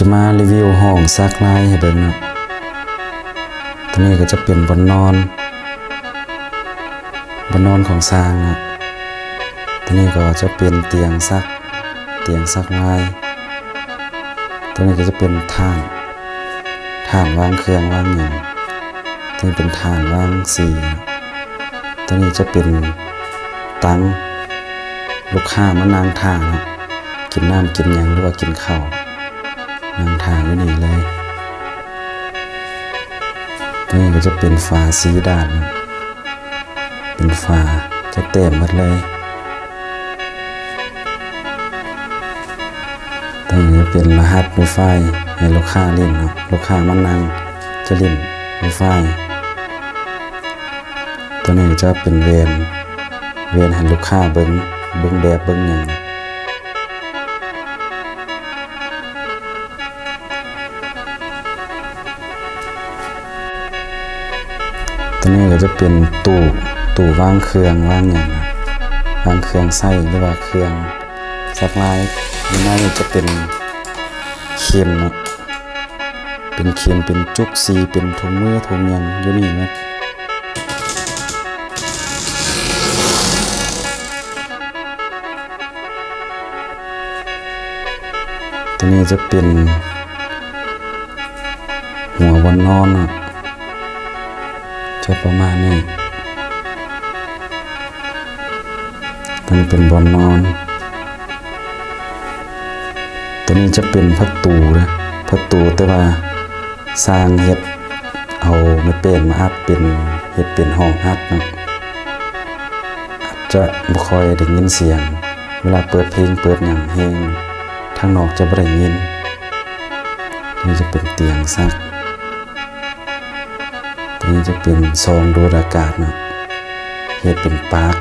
จะมารีวิวห้องซักลายให้เบิ่งนะตัวนี้ก็จะเป็นบนนอนบนนอนของสร้างนะตัวนี้ก็จะเป็นเตียงซัก เตียงซักลายตัวนี้ก็จะเป็นท่านท่านวางเครื่องวางหยังตัวนี้เป็นท่านวางสีตัวนี้จะเป็นตังลูกค้ามานางท่าเนะกินน้ำกินยังหรือว่ากินข้าว นางทางอยู่นี่เลย ตัวนี้ก็จะเป็นฝาสีด่าน เป็นฝาจะเต็มหมดเลยตัวนี้จะเป็นรหัส Wi-Fi ให้ลูกค้าเล่นเนาะลูกค้ามันนั่งจะเล่น Wi-Fi ตัวนี้จะเป็นเวนเวนให้ลูกค้าเบิ้งเบิ้งแบบเบิ้งหยัง ตัวนี้ก็จะเป็นตู้ตู้วางเครื่องวางอย่างนะวางเครื่องใส่หรือว่าเครื่องซักลายข้างในนี่จะเป็นเข็มเนะเป็นเข็มเป็นจุกสีเป็นถุงมือถุงยังอยู่นี่นะตัวนี้จะเป็นหัววันนอนนะ จะประมาณนี้ตัวนี้เป็นบอนนอน ตัวนี้จะเป็นประตูนะประตูแต่ว่าสร้างเฮ็ดเอาไม่เป็นมาอัพเป็นเฮ็ดเป็นห้องอัดนะอาจจะบ่ค่อยได้ยินเสียง เวลาเปิดเพลงเปิดหยังเพลงทางนอกจะบ่ได้ยินนี่จะเป็นเตียงซัก นี้จะเป็นซองดูดอากาศเนาะเฮ็ดเป็นปาร์ค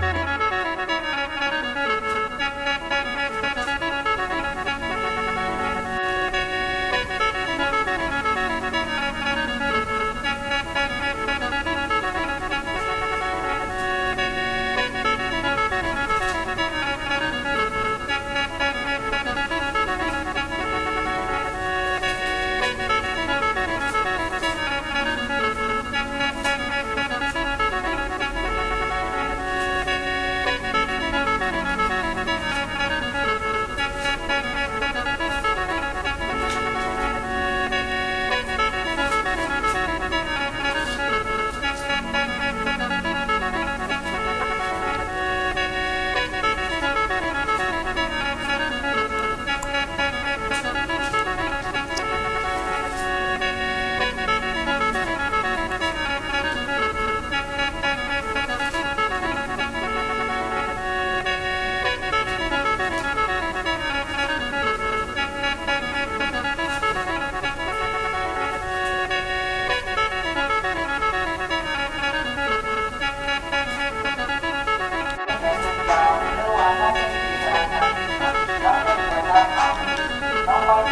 ตัวน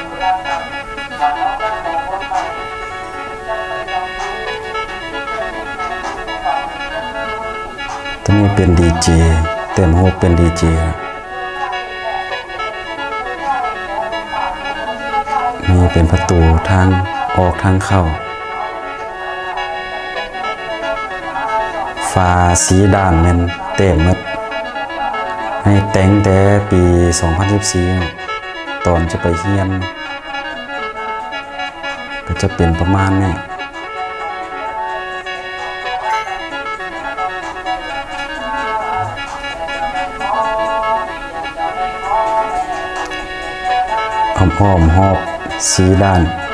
ี้เป็นดีเจเต็มโฮกเป็นดีเจนี่เป็นประตูทางออกทางเข้าฝาสีด่านแม่นเต็มมดให้แต่งแต่ปี 2014เนาะ ตอนจะไปเฮียน ก็จะเป็นประมาณนี้หอมหอมหอบสีด้าน